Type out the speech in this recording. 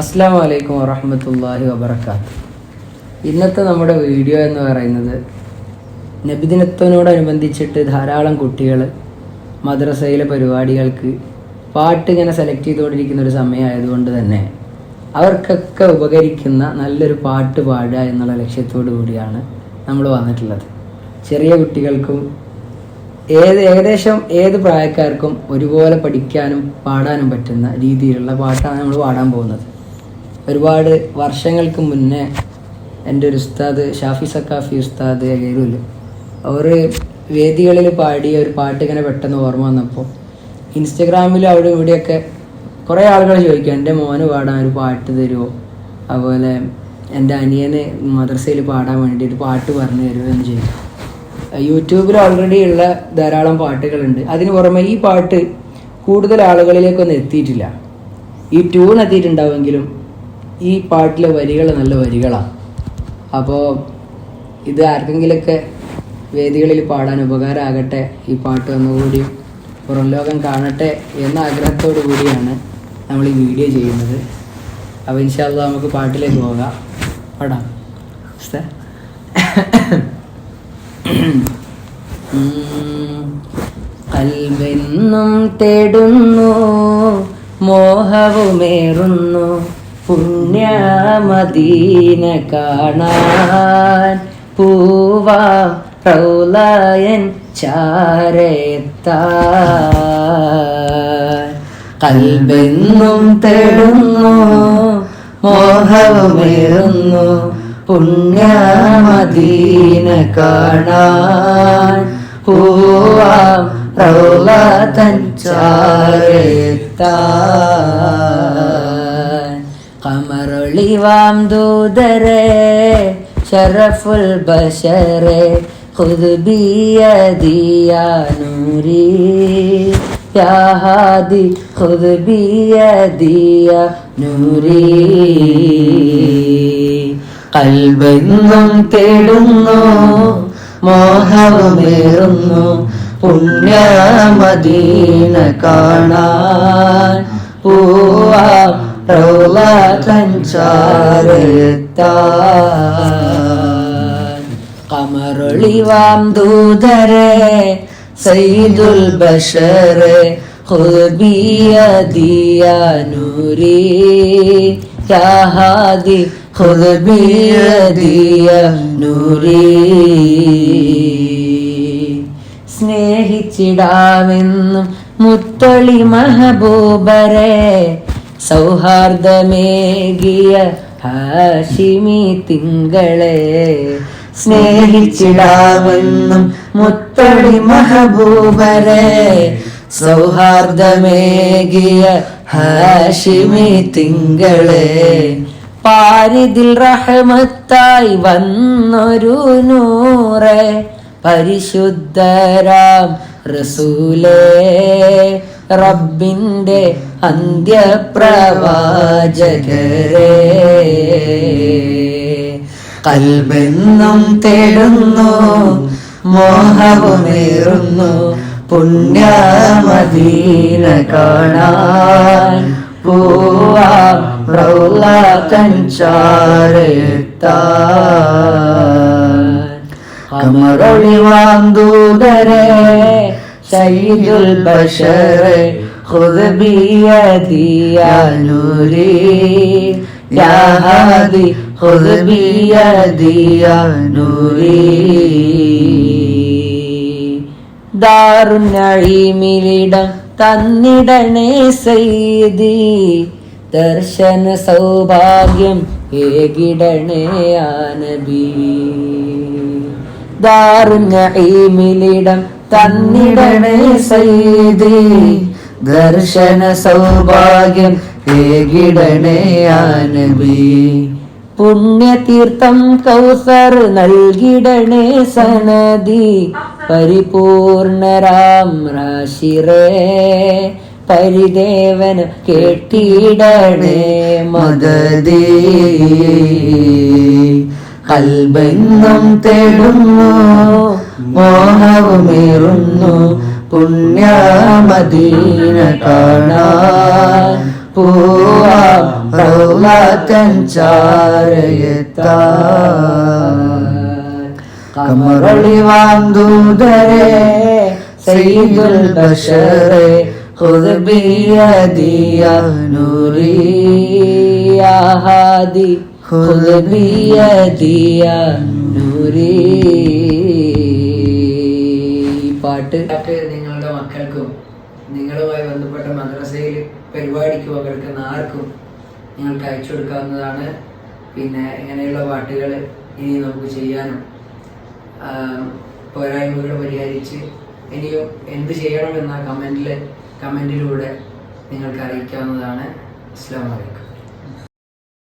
അസ്സാം വലൈക്കും വറഹമത്തല്ലാഹി വബർക്കാത്ത് ഇന്നത്തെ നമ്മുടെ വീഡിയോ എന്ന് പറയുന്നത് നബിദിനത്തോടനുബന്ധിച്ചിട്ട് ധാരാളം കുട്ടികൾ മദ്രസയിലെ പരിപാടികൾക്ക് പാട്ട് ഇങ്ങനെ സെലക്ട് ചെയ്തുകൊണ്ടിരിക്കുന്ന ഒരു സമയമായതുകൊണ്ട് തന്നെ അവർക്കൊക്കെ ഉപകരിക്കുന്ന നല്ലൊരു പാട്ട് പാടുക എന്നുള്ള ലക്ഷ്യത്തോടു കൂടിയാണ് നമ്മൾ വന്നിട്ടുള്ളത്. ചെറിയ കുട്ടികൾക്കും ഏത് ഏകദേശം ഏത് പ്രായക്കാർക്കും ഒരുപോലെ പഠിക്കാനും പാടാനും പറ്റുന്ന രീതിയിലുള്ള പാട്ടാണ് നമ്മൾ പാടാൻ പോകുന്നത്. ഒരുപാട് വർഷങ്ങൾക്ക് മുന്നേ എന്റെ ഒരു ഉസ്താദ് ഷാഫി സക്കാഫി ഉസ്താദ് എഗരൂൽ അവർ വേദികളിൽ പാടിയ ഒരു പാട്ട് ഇങ്ങനെ പെട്ടെന്ന് ഓർമ്മ വന്നപ്പോൾ ഇൻസ്റ്റഗ്രാമിൽ അവിടെ ഇവിടെയൊക്കെ കുറേ ആളുകൾ ചോദിക്കും എന്റെ മോന് പാടാൻ ഒരു പാട്ട് തരുമോ അതുപോലെ എന്റെ അനിയന് മദ്രസയിൽ പാടാൻ വേണ്ടിയിട്ട് പാട്ട് പറഞ്ഞു തരുമോ എന്ന് ചോദിക്കും. യൂട്യൂബിൽ ഓൾറെഡി ഉള്ള ധാരാളം പാട്ടുകളുണ്ട്. അതിന് പുറമെ ഈ പാട്ട് കൂടുതൽ ആളുകളിലേക്കൊന്നും എത്തിയിട്ടില്ല. ഈ ട്യൂൺ എത്തിയിട്ടുണ്ടാവുമെങ്കിലും ഈ പാട്ടിലെ വരികൾ നല്ല വരികളാണ് അപ്പോൾ ഇത് ആർക്കെങ്കിലൊക്കെ വേദികളിൽ പാടാൻ ഉപകാരമാകട്ടെ ഈ പാട്ട് ഒന്നുകൂടി പുറം ലോകം കാണട്ടെ എന്ന ആഗ്രഹത്തോടു കൂടിയാണ് നമ്മൾ ഈ വീഡിയോ ചെയ്യുന്നത്. അപ്പോൾ ഇൻഷാല്ല നമുക്ക് പാട്ടിലേക്ക് പോകാം. പാടാം. കൽവെന്നും തേടുന്നു മോഹവുമേറുന്നു. പുണ്യമദീന കാണാൻ പൂവാ പ്രൗലയൻ ചാരത്താൻ. കൽബെന്നും തേടുന്നു മോഹവുമേറുന്നു പുണ്യമദീന കാണാൻ പൂവാം പ്രൗലതൻ ചാരത്താൻ. ദിവാം ദൂതരെ ഷറഫുൽ ബഷരെ നൂരി ഹുദിയ നൂരി കൽബെന്നും തേടുന്നു മോഹവുമേറുന്നു പുണ്യമദീന കാണാൻ പൂവാം സഞ്ചാരത്താൻ കമറൊളിവാം ദൂതരെ സൈദുൽ ബഷറെ നൂരി യാഹാദി നൂരി സ്നേഹിച്ചിടാമെന്നും മുത്തളി മഹബൂബരെ സൗഹാർദ്ദമേകിയ ഹാഷിമി തിങ്കളെ സ്നേഹിച്ചിടാമെന്നും മുത്തടി മഹബൂബരെ സൗഹാർദ്ദമേകിയ ഹാഷിമി തിങ്കളെ പാരിതിൽ റഹമത്തായി വന്നൊരു നൂറെ പരിശുദ്ധരാം റസൂലേ. റബ്ബിന്റെ അന്ത്യപ്രവാചകരേ. കൽബെന്നും തേടുന്നു മോഹവുമേറുന്നു പുണ്യമദീന കാണാൻ. പൂവാം റൗള കഞ്ചാരത്താൻ. കമറൊളിവാം ദൂതരെ സയ്യിദുൽ ബഷറെ خذ بيدي يا نوري يا هادي خذ بيدي يا نوري ദാറുന്നഴീമിലിടം തന്നിടണേ സൈദി ദർശന സൗഭാഗ്യം ഏകിടണേ ആനബി ദാറുന്നഴീമിലിടം തന്നിടണേ സൈദി ദർശന സൗഭാഗ്യം ഏകിടണേ ആനബി പുണ്യതീർത്ഥം കൗസർ നൽകിടണേ സനദി. പരിപൂർണരാം രാശിറേ പരിദേവന കേട്ടിടണേ മദതി കൽബെന്നും തേടുന്നു മോഹവുമേറുന്നു പുണ്യമദീന കാണാൻ പൂവാം റൗളത്തൻ ചാരയെത്താൻ. കമറൊളിവാം ദൂതരെ സയ്യിദുൽ ബഷറെ ബിയദിയ നൂരി യാ ഹാദി ഖുദ് ബിയദിയ നൂരി ഈ പാട്ട്. നിങ്ങളുടെ മക്കൾക്കും നിങ്ങളുമായി ബന്ധപ്പെട്ട മദ്രസയിൽ പരിപാടിക്ക് പങ്കെടുക്കുന്ന ആർക്കും നിങ്ങൾക്ക് അയച്ചു കൊടുക്കാവുന്നതാണ്. പിന്നെ ഇങ്ങനെയുള്ള പാട്ടുകൾ ഇനി നമുക്ക് ചെയ്യാനും പോരായ്മകൾ പരിഹരിച്ച് ഇനിയും എന്ത് ചെയ്യണമെന്ന കമന്റിൽ കമന്റിലൂടെ നിങ്ങൾക്ക് അറിയിക്കാവുന്നതാണ്. അസ്സാം വലൈക്കും